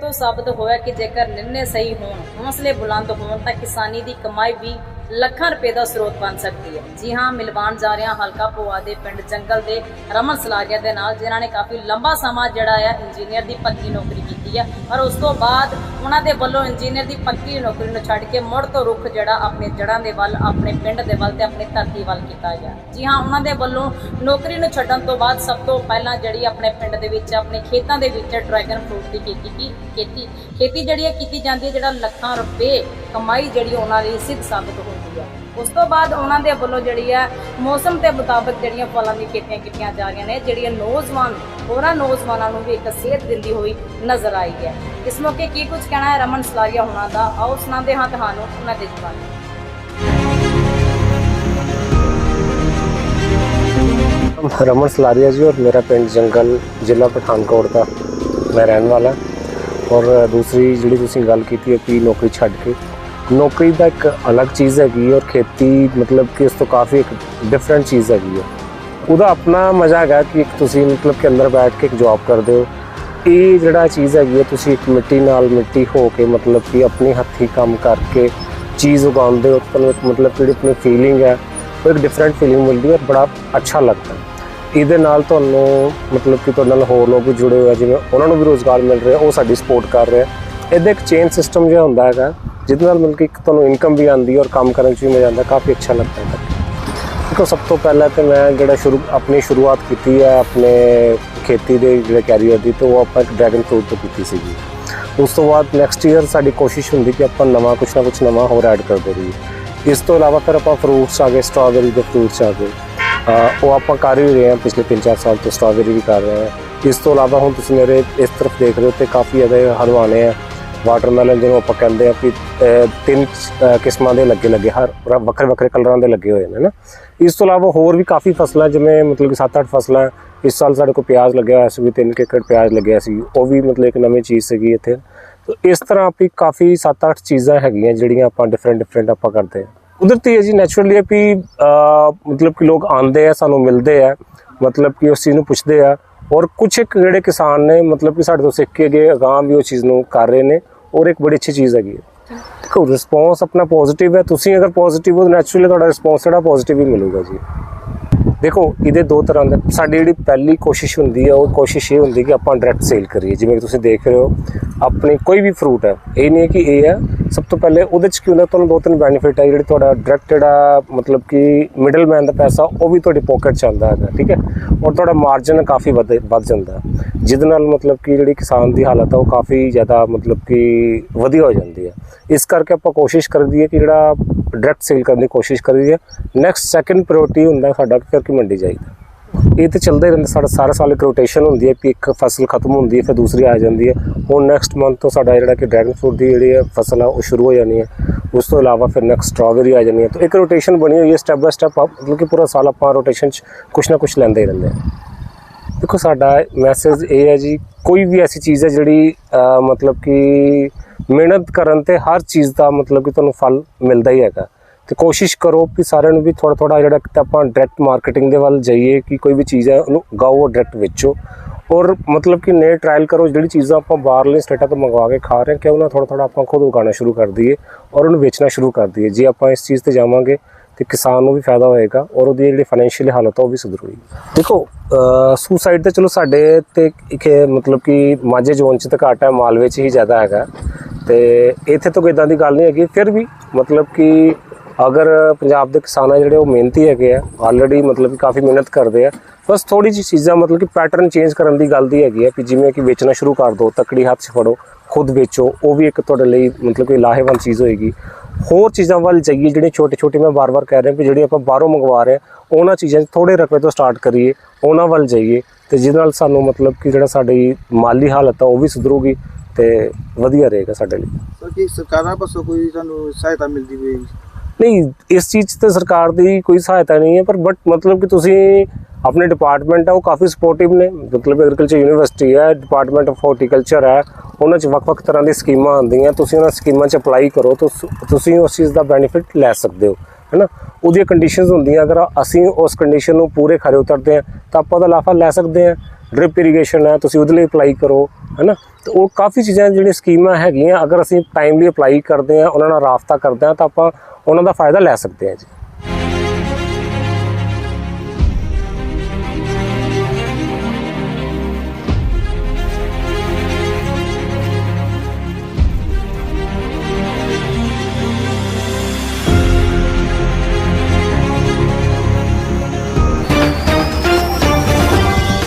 ਤੋਂ ਸਾਬਤ ਹੋਇਆ ਕਿ ਜੇਕਰ ਨਿਰਣੇ ਸਹੀ ਹੋਣ, ਹੌਸਲੇ ਬੁਲੰਦ ਹੋਣ, ਤਾਂ ਕਿਸਾਨੀ ਦੀ ਕਮਾਈ ਵੀ ਲੱਖਾਂ ਰੁਪਏ ਦਾ ਸਰੋਤ ਬਣ ਸਕਦੀ ਹੈ। ਜੀ ਹਾਂ ਮਿਲਵਾਨ ਜਾ ਰਿਹਾ ਹਲਕਾ ਪੋਆ ਦੇ ਪਿੰਡ ਜੰਗਲ ਦੇ ਰਮਨ ਸਲਾਗਿਆ ਦੇ ਨਾਲ, ਜਿਨ੍ਹਾਂ ਨੇ ਕਾਫੀ ਲੰਬਾ ਸਮਾਂ ਜਿਹੜਾ ਆ ਇੰਜੀਨੀਅਰ ਦੀ ਪੱਕੀ ਨੌਕਰੀ ਕੀਤੀ ਹੈ। ਪਰ ਉਸ ਤੋਂ ਬਾਅਦ ਉਹਨਾਂ ਦੇ ਵੱਲੋਂ ਇੰਜੀਨੀਅਰ ਦੀ ਪੱਕੀ ਨੌਕਰੀ ਨੂੰ ਛੱਡ ਕੇ ਮੁੜ ਤੋਂ ਰੁਖ ਜਿਹੜਾ ਆਪਣੇ ਜੜ੍ਹਾਂ ਦੇ ਵੱਲ, ਆਪਣੇ ਪਿੰਡ ਦੇ ਵੱਲ ਤੇ ਆਪਣੀ ਧਰਤੀ ਵੱਲ ਕੀਤਾ ਗਿਆ। ਜੀ ਹਾਂ, ਉਹਨਾਂ ਦੇ ਵੱਲੋਂ ਨੌਕਰੀ ਨੂੰ ਛੱਡਣ ਤੋਂ ਬਾਅਦ ਸਭ ਤੋਂ ਪਹਿਲਾਂ ਜਿਹੜੀ ਆਪਣੇ ਪਿੰਡ ਦੇ ਵਿੱਚ, ਆਪਣੇ ਖੇਤਾਂ ਦੇ ਵਿੱਚ ਡਰੈਗਨ ਫਰੂਟ ਦੀ ਖੇਤੀ ਕੀ, ਖੇਤੀ ਖੇਤੀ ਜਿਹੜੀ ਹੈ ਕੀਤੀ ਜਾਂਦੀ ਹੈ, ਜਿਹੜਾ ਲੱਖਾਂ ਰੁਪਏ ਕਮਾਈ ਜਿਹੜੀ ਉਹਨਾਂ ਲਈ ਸਿੱਧ ਸਾਬਤ ਹੁੰਦੀ ਹੈ ਉਸ ਤੋਂ ਬਾਅਦ ਉਹਨਾਂ ਦੇ ਵੱਲੋਂ ਜਿਹੜੀ ਹੈ, ਮੌਸਮ ਦੇ ਮੁਤਾਬਕ ਜਿਹੜੀਆਂ ਫਲਾਂ ਦੀ ਖੇਤੀਆਂ ਕੀਤੀਆਂ ਜਾ ਰਹੀਆਂ ਨੇ, ਜਿਹੜੀਆਂ ਨੌਜਵਾਨ, ਹੋਰਾਂ ਨੌਜਵਾਨਾਂ ਨੂੰ ਵੀ ਇੱਕ ਸੇਧ ਦਿੰਦੀ ਹੋਈ ਨਜ਼ਰ ਆਈ ਹੈ। ਇਸ ਮੌਕੇ ਕੀ ਕੁਝ ਕਹਿਣਾ ਹੈ, ਰਮਨ ਸਲਾਰੀਆ ਹੋਣਾ ਦਾ। ਆਓ ਸੁਣਾਉਂਦੇ ਹਾਂ ਤੁਹਾਨੂੰ ਉਹਨਾਂ ਦੇ ਜਵਾਬ ਰਮਨ ਸਲਾਰੀਆ ਜੀ ਔਰ ਮੇਰਾ ਪਿੰਡ ਜੰਗਲ, ਜ਼ਿਲ੍ਹਾ ਪਠਾਨਕੋਟ ਦਾ ਮੈਂ ਰਹਿਣ ਵਾਲਾ। ਔਰ ਦੂਸਰੀ ਜਿਹੜੀ ਤੁਸੀਂ ਗੱਲ ਕੀਤੀ ਹੈ ਕਿ ਨੌਕਰੀ ਛੱਡ ਕੇ ਨੌਕਰੀ ਦਾ ਇੱਕ ਅਲੱਗ ਚੀਜ਼ ਹੈਗੀ ਔਰ ਖੇਤੀ ਮਤਲਬ ਕਿ ਇਸ ਤੋਂ ਕਾਫੀ ਇੱਕ ਡਿਫਰੈਂਟ ਚੀਜ਼ ਹੈਗੀ ਹੈ। ਉਹਦਾ ਆਪਣਾ ਮਜ਼ਾ ਹੈਗਾ ਕਿ ਇੱਕ ਤੁਸੀਂ ਮਤਲਬ ਕਿ ਅੰਦਰ ਬੈਠ ਕੇ ਇੱਕ ਜੌਬ ਕਰਦੇ ਹੋ। ਇਹ ਜਿਹੜਾ ਚੀਜ਼ ਹੈਗੀ ਹੈ, ਤੁਸੀਂ ਇੱਕ ਮਿੱਟੀ ਨਾਲ ਮਿੱਟੀ ਹੋ ਕੇ ਮਤਲਬ ਕਿ ਆਪਣੇ ਹੱਥੀਂ ਕੰਮ ਕਰਕੇ ਚੀਜ਼ ਉਗਾਉਂਦੇ ਹੋ, ਤੁਹਾਨੂੰ ਇੱਕ ਮਤਲਬ ਜਿਹੜੀ ਆਪਣੀ ਫੀਲਿੰਗ ਹੈ, ਉਹ ਇੱਕ ਡਿਫਰੈਂਟ ਫੀਲਿੰਗ ਮਿਲਦੀ ਹੈ ਬੜਾ ਅੱਛਾ ਲੱਗਦਾ ਹੈ। ਇਹਦੇ ਨਾਲ ਤੁਹਾਨੂੰ ਮਤਲਬ ਕਿ ਤੁਹਾਡੇ ਨਾਲ ਹੋਰ ਲੋਕ ਵੀ ਜੁੜੇ ਹੋਏ ਆ, ਜਿਵੇਂ ਉਹਨਾਂ ਨੂੰ ਵੀ ਰੋਜ਼ਗਾਰ ਮਿਲ ਰਿਹਾ, ਉਹ ਸਾਡੀ ਸਪੋਰਟ ਕਰ ਰਿਹਾ ਇਹਦੇ ਇੱਕ ਚੇਨ ਸਿਸਟਮ ਜਿਹਾ ਹੁੰਦਾ ਹੈਗਾ। ਜਿਹਦੇ ਨਾਲ ਮਤਲਬ ਕਿ ਇੱਕ ਤੁਹਾਨੂੰ ਇਨਕਮ ਵੀ ਆਉਂਦੀ ਹੈ ਔਰ ਕੰਮ ਕਰਨ 'ਚ ਵੀ ਮਜ਼ਾ ਆਉਂਦਾ, ਕਾਫੀ ਅੱਛਾ ਲੱਗਦਾ ਹੈ। ਦੇਖੋ, ਸਭ ਤੋਂ ਪਹਿਲਾਂ ਤੇ ਮੈਂ ਜਿਹੜਾ ਸ਼ੁਰੂ, ਆਪਣੀ ਸ਼ੁਰੂਆਤ ਕੀਤੀ ਹੈ, ਆਪਣੇ ਖੇਤੀ ਦੇ ਜਿਹੜੇ ਕੈਰੀਅਰ ਦੀ, ਤੇ ਉਹ ਆਪਾਂ ਇੱਕ ਡਰੈਗਨ ਫਰੂਟ ਤੋਂ ਕੀਤੀ ਸੀਗੀ। ਉਸ ਤੋਂ ਬਾਅਦ ਨੈਕਸਟ ਈਅਰ ਸਾਡੀ ਕੋਸ਼ਿਸ਼ ਹੁੰਦੀ ਕਿ ਆਪਾਂ ਨਵਾਂ ਕੁਛ ਨਾ ਕੁਛ ਨਵਾਂ ਹੋਰ ਐਡ ਕਰਦੇ ਰਹੀਏ। ਇਸ ਤੋਂ ਇਲਾਵਾ ਫਿਰ ਆਪਾਂ ਫਰੂਟਸ ਆ ਗਏ ਸਟ੍ਰਾਬੇਰੀ ਦੇ ਫਰੂਟਸ ਆ ਗਏ। ਉਹ ਆਪਾਂ ਕਰ ਹੀ ਰਹੇ ਹਾਂ, ਪਿਛਲੇ 3-4 ਸਾਲ ਤੋਂ ਸਟ੍ਰਾਬੇਰੀ ਵੀ ਕਰ ਰਹੇ ਹਾਂ। ਇਸ ਤੋਂ ਇਲਾਵਾ ਹੁਣ ਤੁਸੀਂ ਮੇਰੇ ਇਸ ਤਰਫ ਦੇਖ ਰਹੇ ਹੋ ਤੇ ਕਾਫੀ ਜ਼ਿਆਦਾ ਹਲਵਾਣੇ ਆ। ਵਾਟਰਮੈਲਨ ਜਿਹਨੂੰ ਆਪਾਂ ਕਹਿੰਦੇ ਆ ਕਿ ਤਿੰਨ ਕਿਸਮਾਂ ਦੇ ਲੱਗੇ ਲੱਗੇ, ਹਰ ਵੱਖਰੇ ਵੱਖਰੇ ਕਲਰਾਂ ਦੇ ਲੱਗੇ ਹੋਏ ਨੇ ਨਾ। ਇਸ ਤੋਂ ਇਲਾਵਾ ਹੋਰ ਵੀ ਕਾਫੀ ਫਸਲਾਂ ਜਿਵੇਂ ਮਤਲਬ ਕਿ 7-8 ਫਸਲਾਂ ਇਸ ਸਾਲ ਸਾਡੇ ਕੋਲ ਪਿਆਜ਼ ਲੱਗਿਆ ਹੋਇਆ ਸੀ, ਵੀ 3 ਏਕੜ ਪਿਆਜ਼ ਲੱਗਿਆ ਸੀ। ਉਹ ਵੀ ਮਤਲਬ ਇੱਕ ਨਵੀਂ ਚੀਜ਼ ਸੀਗੀ ਇੱਥੇ। ਤੋ ਇਸ ਤਰ੍ਹਾਂ ਆਪੀ ਕਾਫੀ 7-8 ਚੀਜ਼ਾਂ ਹੈਗੀਆਂ, ਜਿਹੜੀਆਂ ਆਪਾਂ ਡਿਫਰੈਂਟ ਡਿਫਰੈਂਟ ਆਪਾਂ ਕਰਦੇ ਹਾਂ ਕੁਦਰਤੀ ਹੈ ਜੀ ਨੈਚੁਰਲੀ ਹੈ ਵੀ ਮਤਲਬ ਕਿ ਲੋਕ ਆਉਂਦੇ ਆ, ਸਾਨੂੰ ਮਿਲਦੇ ਆ। ਮਤਲਬ ਕਿ ਉਸ ਚੀਜ਼ ਨੂੰ ਪੁੱਛਦੇ ਆ। ਔਰ ਕੁਝ ਇੱਕ ਜਿਹੜੇ ਕਿਸਾਨ ਨੇ, ਮਤਲਬ ਕਿ ਸਾਡੇ ਤੋਂ ਸਿੱਖ ਕੇ ਗਏ ਅਗਾਂਹ ਵੀ ਉਹ ਚੀਜ਼ ਨੂੰ ਕਰ ਰਹੇ ਨੇ, ਔਰ ਇੱਕ ਬੜੀ ਅੱਛੀ ਚੀਜ਼ ਹੈਗੀ ਹੈ। ਦੇਖੋ ਰਿਸਪੌਂਸ ਆਪਣਾ ਪੋਜ਼ਿਟਿਵ ਹੈ। ਤੁਸੀਂ ਅਗਰ ਪੋਜ਼ਿਟਿਵ ਹੋ ਨੈਚੁਰਲੀ ਤੁਹਾਡਾ ਰਿਸਪੌਂਸ ਜਿਹੜਾ ਪੋਜ਼ਿਟਿਵ ਹੀ ਮਿਲੂਗਾ ਜੀ। ਦੇਖੋ, ਇਹਦੇ ਦੋ ਤਰ੍ਹਾਂ ਦੇ ਸਾਡੀ ਜਿਹੜੀ ਪਹਿਲੀ ਕੋਸ਼ਿਸ਼ ਹੁੰਦੀ ਹੈ, ਉਹ ਕੋਸ਼ਿਸ਼ ਇਹ ਹੁੰਦੀ ਕਿ ਆਪਾਂ ਡਾਇਰੈਕਟ ਸੇਲ ਕਰੀਏ। ਜਿਵੇਂ ਕਿ ਤੁਸੀਂ ਦੇਖ ਰਹੇ ਹੋ, ਆਪਣੀ ਕੋਈ ਵੀ ਫਰੂਟ ਹੈ, ਇਹ ਨਹੀਂ ਹੈ ਕਿ ਇਹ ਹੈ ਸਭ ਤੋਂ ਪਹਿਲੇ ਉਹਦੇ ਚ ਕੀ ਹੁੰਦਾ, ਤੁਹਾਨੂੰ ਦੋ ਤਿੰਨ ਬੈਨੀਫਿਟ ਹੈ ਜਿਹੜੇ ਤੁਹਾਡਾ ਡਾਇਰੈਕਟ ਜਿਹੜਾ ਮਤਲਬ ਕਿ ਮਿਡਲਮੈਨ ਦਾ ਪੈਸਾ, ਉਹ ਵੀ ਤੁਹਾਡੀ ਪਾਕਟ ਚ ਆਉਂਦਾ ਹੈਗਾ, ਠੀਕ ਹੈ? ਔਰ ਤੁਹਾਡਾ ਮਾਰਜਨ ਕਾਫੀ ਵੱਧ ਵੱਧ ਜਾਂਦਾ ਹੈ, ਜਿਹਦੇ ਨਾਲ ਮਤਲਬ ਕਿ ਜਿਹੜੀ ਕਿਸਾਨ ਦੀ ਹਾਲਤ ਆ, ਉਹ ਕਾਫੀ ਜ਼ਿਆਦਾ ਮਤਲਬ ਕਿ ਵਧੀਆ ਹੋ ਜਾਂਦੀ ਹੈ। ਇਸ ਕਰਕੇ ਆਪਾਂ ਕੋਸ਼ਿਸ਼ ਕਰਦੀ ਹੈ ਕਿ ਜਿਹੜਾ ਡਾਇਰੈਕਟ ਸੇਲ ਕਰਨ ਦੀ ਕੋਸ਼ਿਸ਼ ਕਰੀਦੀ ਹੈ ਨੈਕਸਟ ਸੈਕੰਡ ਪ੍ਰਾਇੋਰਟੀ ਹੁੰਦਾ ਸਾਡਾ, ਕਿ ਫਿਰ ਕਿ ਮੰਡੀ ਜਾਈਦਾ। ਇਹ ਤੇ ਚੱਲਦਾ ਹੀ ਰਹਿੰਦਾ, ਸਾਡਾ ਸਾਰਾ ਸਾਲ ਇੱਕ ਰੋਟੇਸ਼ਨ ਹੁੰਦੀ ਹੈ ਕਿ ਇੱਕ ਫਸਲ ਖਤਮ ਹੁੰਦੀ ਹੈ, ਫਿਰ ਦੂਸਰੀ ਆ ਜਾਂਦੀ ਹੈ। ਹੁਣ ਨੈਕਸਟ ਮੰਥ ਤੋਂ ਸਾਡਾ ਜਿਹੜਾ ਕਿ ਡਰੈਗਨ ਫਰੂਟ ਦੀ ਜਿਹੜੀ ਹੈ ਫਸਲ ਆ, ਉਹ ਸ਼ੁਰੂ ਹੋ ਜਾਣੀ ਹੈ। ਉਸ ਤੋਂ ਇਲਾਵਾ ਫਿਰ ਨੈਕਸਟ ਸਟ੍ਰਾਬੇਰੀ ਆ ਜਾਣੀ ਹੈ। ਤਾਂ ਇੱਕ ਰੋਟੇਸ਼ਨ ਬਣੀ ਹੋਈ ਹੈ ਸਟੈਪ ਬਾय ਸਟੈਪ ਮਤਲਬ ਕਿ ਪੂਰਾ ਸਾਲ ਆਪਾਂ ਰੋਟੇਸ਼ਨ 'ਚ ਕੁਛ ਨਾ ਕੁਛ ਲੈਂਦੇ ਹੀ ਰਹਿੰਦੇ ਹਾਂ। ਦੇਖੋ, ਸਾਡਾ ਮੈਸੇਜ ਇਹ ਹੈ ਜੀ, ਕੋਈ ਵੀ ਐਸੀ ਚੀਜ਼ ਹੈ ਜਿਹੜੀ ਮਤਲਬ ਕਿ ਮਿਹਨਤ ਕਰਨ ਤੇ ਹਰ ਚੀਜ਼ ਦਾ ਮਤਲਬ ਕਿ ਤੁਹਾਨੂੰ ਫਲ ਮਿਲਦਾ ਹੀ ਹੈਗਾ। ਤੇ ਕੋਸ਼ਿਸ਼ ਕਰੋ ਕਿ ਸਾਰਿਆਂ ਨੂੰ ਵੀ ਥੋੜਾ ਥੋੜਾ ਜਿਹੜਾ ਕਿ ਆਪਾਂ ਡਾਇਰੈਕਟ ਮਾਰਕੀਟਿੰਗ ਦੇ ਵੱਲ ਜਾਈਏ ਕਿ ਕੋਈ ਵੀ ਚੀਜ਼ ਹੈ ਉਹਨੂੰ ਗਾਓ ਡਾਇਰੈਕਟ ਵੇਚੋ। ਔਰ ਮਤਲਬ ਕਿ ਨਏ ਟ੍ਰਾਇਲ ਕਰੋ, ਜਿਹੜੀ ਚੀਜ਼ਾਂ ਆਪਾਂ ਬਾਹਰਲੇ ਸਟੇਟਾਂ ਤੋਂ ਮੰਗਵਾ ਕੇ ਖਾ ਰਹੇ ਹਾਂ, ਕਿ ਉਹਨਾਂ ਥੋੜਾ ਥੋੜਾ ਆਪਾਂ ਖੁਦ ਉਗਾਉਣਾ ਸ਼ੁਰੂ ਕਰ ਦਈਏ ਔਰ ਉਹਨੂੰ ਵੇਚਣਾ ਸ਼ੁਰੂ ਕਰ ਦਈਏ। ਜੇ ਆਪਾਂ ਇਸ ਚੀਜ਼ ਤੇ ਜਾਵਾਂਗੇ ਤੇ ਕਿਸਾਨ ਨੂੰ ਵੀ ਫਾਇਦਾ ਹੋਏਗਾ ਔਰ ਉਹਦੀ ਜਿਹੜੀ ਫਾਈਨੈਂਸ਼ੀਅਲ ਹਾਲਤ ਆ ਉਹ ਵੀ ਸੁਧਰੂਗੀ ਦੇਖੋ ਸੁਸਾਈਡ ਤੇ ਚਲੋ ਸਾਡੇ ਤੇ ਇੱਕ ਮਤਲਬ ਕਿ ਮਾਝੇ ਜ਼ੋਨ ਚ ਤਾਂ ਘਾਟ ਹੈ, ਮਾਲਵੇ ਚ ਹੀ ਜ਼ਿਆਦਾ ਹੈਗਾ। ਤੇ ਇੱਥੇ ਤਾਂ ਕੋਈ ਇਦਾਂ ਦੀ ਗੱਲ ਨਹੀਂ ਹੈਗੀ। ਫਿਰ ਵੀ ਮਤਲਬ ਕਿ ਅਗਰ ਪੰਜਾਬ ਦੇ ਕਿਸਾਨ ਆ ਜਿਹੜੇ ਉਹ ਮਿਹਨਤੀ ਹੈਗੇ ਆ ਆਲਰੇਡੀ ਮਤਲਬ ਕਿ ਕਾਫੀ ਮਿਹਨਤ ਕਰਦੇ ਆ, ਬਸ ਥੋੜੀ ਜਿਹੀ ਚੀਜ਼ਾਂ ਮਤਲਬ ਕਿ ਪੈਟਰਨ ਚੇਂਜ ਕਰਨ ਦੀ ਗੱਲ ਦੀ ਹੈਗੀ ਹੈ ਕਿ ਜਿਵੇਂ ਕਿ ਵੇਚਣਾ ਸ਼ੁਰੂ ਕਰ ਦਿਓ ਤਕੜੀ ਹੱਥ 'ਚ ਫੜੋ, ਖੁਦ ਵੇਚੋ, ਉਹ ਵੀ ਇੱਕ ਤੁਹਾਡੇ ਲਈ ਮਤਲਬ ਕਿ ਲਾਹੇਵੰਦ ਚੀਜ਼ ਹੋਏਗੀ। ਹੋਰ ਚੀਜ਼ਾਂ ਵੱਲ ਜਾਈਏ ਜਿਹੜੇ ਛੋਟੇ ਛੋਟੇ ਮੈਂ ਵਾਰ ਵਾਰ ਕਹਿ ਰਿਹਾ ਕਿ ਜਿਹੜੀ ਆਪਾਂ ਬਾਹਰੋਂ ਮੰਗਵਾ ਰਹੇ ਹਾਂ ਉਹਨਾਂ ਚੀਜ਼ਾਂ 'ਚ ਥੋੜੇ ਰਕਬੇ ਤੋਂ ਸਟਾਰਟ ਕਰੀਏ, ਉਹਨਾਂ ਵੱਲ ਜਾਈਏ ਤੇ ਜਿਹਦੇ ਨਾਲ ਸਾਨੂੰ ਮਤਲਬ ਕਿ ਜਿਹੜਾ ਸਾਡੀ ਮਾਲੀ ਹਾਲਤ ਆ, ਉਹ ਵੀ ਸੁਧਰੂਗੀ ਤੇ ਵਧੀਆ ਰਹੇਗਾ ਸਾਡੇ ਲਈ। ਸਰ ਕੀ ਸਰਕਾਰਾਂ ਪਾਸੋਂ ਕੋਈ ਤੁਹਾਨੂੰ ਸਹਾਇਤਾ ਮਿਲਦੀ ਹੋਈ ਨਹੀਂ, ਇਸ ਚੀਜ਼ 'ਚ ਤੇ ਸਰਕਾਰ ਦੀ ਕੋਈ ਸਹਾਇਤਾ ਨਹੀਂ ਹੈ, ਪਰ ਬਟ ਮਤਲਬ ਕਿ ਤੁਸੀਂ ਆਪਣੇ ਡਿਪਾਰਟਮੈਂਟ ਆ, ਉਹ ਕਾਫੀ ਸਪੋਰਟਿਵ ਨੇ। ਮਤਲਬ ਐਗਰੀਕਲਚਰ ਯੂਨੀਵਰਸਿਟੀ ਹੈ ਡਿਪਾਰਟਮੈਂਟ ਆਫ ਹਾਰਟੀਕਲਚਰ ਹੈ ਉਹਨਾਂ 'ਚ ਵੱਖ-ਵੱਖ ਤਰ੍ਹਾਂ ਦੀ ਸਕੀਮਾਂ ਆਉਂਦੀਆਂ। ਤੁਸੀਂ ਉਹਨਾਂ ਸਕੀਮਾਂ 'ਚ ਅਪਲਾਈ ਕਰੋ ਤਾਂ ਤੁਸੀਂ ਉਸ ਚੀਜ਼ ਦਾ ਬੈਨੀਫਿਟ ਲੈ ਸਕਦੇ ਹੋ, ਹੈਨਾ? ਉਹਦੀਆਂ ਕੰਡੀਸ਼ਨਸ ਹੁੰਦੀਆਂ, ਅਗਰ ਅਸੀਂ ਉਸ ਕੰਡੀਸ਼ਨ ਨੂੰ ਪੂਰੇ ਖਰੇ ਉਤਰਦੇ ਆ ਤਾਂ ਆਪਾਂ ਉਹਦਾ ਲਾਫਾ ਲੈ ਸਕਦੇ ਆ ਡ੍ਰਿਪ ਇਰੀਗੇਸ਼ਨ ਹੈ ਤੁਸੀਂ ਉਹਦੇ ਲਈ ਅਪਲਾਈ ਕਰੋ, ਹੈਨਾ? ਤੇ ਉਹ ਕਾਫੀ ਚੀਜ਼ਾਂ ਜਿਹੜੀਆਂ ਸਕੀਮਾਂ ਹੈਗੀਆਂ, ਅਗਰ ਅਸੀਂ ਟਾਈਮਲੀ ਅਪਲਾਈ ਕਰਦੇ ਆ ਉਹਨਾਂ ਨਾਲ ਰਾਬਤਾ ਕਰਦੇ ਆ ਤਾਂ ਆਪਾਂ ਉਹਨਾਂ ਦਾ ਫਾਇਦਾ ਲੈ ਸਕਦੇ ਆ ਜੀ।